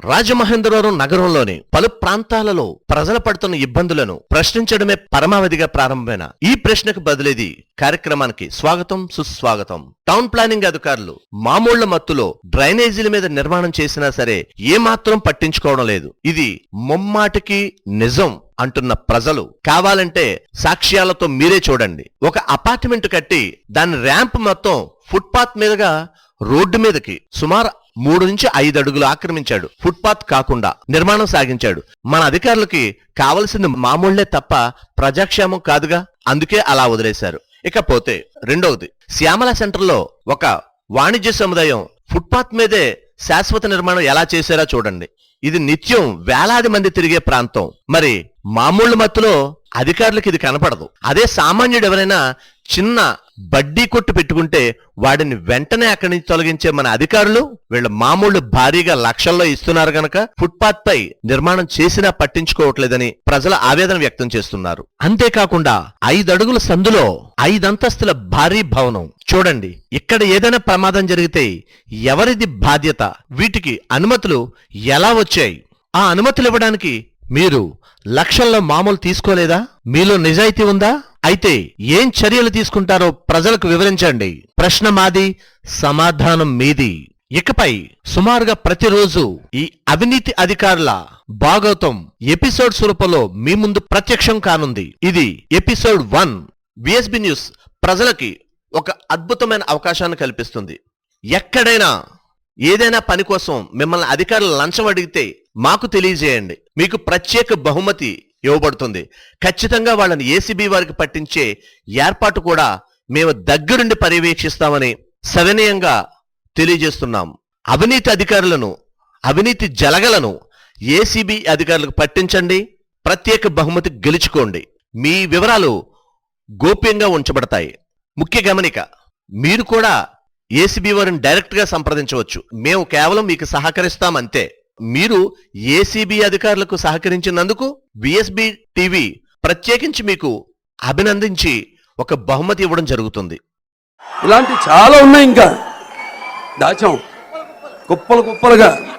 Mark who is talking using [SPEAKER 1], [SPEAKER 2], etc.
[SPEAKER 1] రాజమహేంద్రవరం నగరంలోని పలు ప్రాంతాలలో ప్రజలు పడుతున్న ఇబ్బందులను ప్రశ్నించడమే పరమావధిగా ప్రారంభమైన ఈ ప్రశ్నకు బదిలేది కార్యక్రమానికి స్వాగతం సుస్వాగతం. టౌన్ ప్లానింగ్ అధికారులు మామూళ్ళ మత్తులో డ్రైనేజీల మీద నిర్మాణం చేసినా సరే ఏమాత్రం పట్టించుకోవడం లేదు. ఇది ముమ్మాటికి నిజం అంటున్న ప్రజలు. కావాలంటే సాక్ష్యాలతో మీరే చూడండి. ఒక అపార్ట్మెంట్ కట్టి దాని ర్యాంప్ మొత్తం ఫుట్పాత్ మీదుగా రోడ్డు మీదకి సుమారు మూడు నుంచి ఐదు అడుగులు ఆక్రమించాడు. ఫుట్పాత్ కాకుండా నిర్మాణం సాగించాడు. మన అధికారులకి కావలసింది మామూళ్ళే తప్ప ప్రజాక్షేమం కాదుగా? అందుకే అలా వదిలేశారు. ఇకపోతే రెండవది శ్యామల సెంటర్లో ఒక వాణిజ్య సముదాయం ఫుట్పాత్ మీదే శాశ్వత నిర్మాణం ఎలా చేశారో చూడండి. ఇది నిత్యం వేలాది మంది తిరిగే ప్రాంతం. మరి మామూలు మత్తులో అధికారులకు ఇది కనపడదు. అదే సామాన్యుడు ఎవరైనా చిన్న బడ్డీ కొట్టు పెట్టుకుంటే వాడిని వెంటనే అక్కడి నుంచి తొలగించే మన అధికారులు వీళ్ళ మామూలు భారీగా లక్షల్లో ఇస్తున్నారు గనక ఫుట్పాత్ పై నిర్మాణం చేసినా పట్టించుకోవట్లేదని ప్రజల ఆవేదన వ్యక్తం చేస్తున్నారు. అంతేకాకుండా ఐదడుగుల సందులో ఐదంతస్తుల భారీ భవనం. చూడండి ఇక్కడ ఏదైనా ప్రమాదం జరిగితే ఎవరిది బాధ్యత? వీటికి అనుమతులు ఎలా వచ్చాయి? ఆ అనుమతులు ఇవ్వడానికి మీరు లక్షల్లో మామూలు తీసుకోలేదా? మీలో నిజాయితీ ఉందా? అయితే ఏం చర్యలు తీసుకుంటారో ప్రజలకు వివరించండి. ప్రశ్న మాది సమాధానం మీది. ఇకపై సుమారుగా ప్రతిరోజు ఈ అవినీతి అధికారుల భాగవతం ఎపిసోడ్ స్వరూపంలో మీ ముందు ప్రత్యక్షం కానుంది. ఇది ఎపిసోడ్ వన్. విఎస్బి న్యూస్ ప్రజలకి ఒక అద్భుతమైన అవకాశాన్ని కల్పిస్తుంది. ఎక్కడైనా ఏదైనా పని కోసం మిమ్మల్ని అధికారులు లంచం అడిగితే మాకు తెలియజేయండి. మీకు ప్రత్యేక బహుమతి ఇవ్వబడుతుంది. ఖచ్చితంగా వాళ్ళని ఏసీబీ వారికి పట్టించే ఏర్పాటు కూడా మేము దగ్గరుండి పర్యవేక్షిస్తామని సవినయంగా తెలియజేస్తున్నాం. అవినీతి అధికారులను అవినీతి జలగలను ఏసీబీ అధికారులకు పట్టించండి. ప్రత్యేక బహుమతి గెలుచుకోండి. మీ వివరాలు గోప్యంగా ఉంచబడతాయి. ముఖ్య గమనిక మీరు కూడా ఏసీబీ వారిని డైరెక్ట్గా సంప్రదించవచ్చు. మేము కేవలం మీకు సహకరిస్తాం అంతే. మీరు ఏసీబీ అధికారులకు సహకరించినందుకు విఎస్బి టీవీ ప్రత్యేకించి మీకు అభినందించి ఒక బహుమతి ఇవ్వడం జరుగుతుంది.
[SPEAKER 2] ఇలాంటి చాలా ఉన్నాయి ఇంకా. దాచాం. కుప్పలు కుప్పలుగా.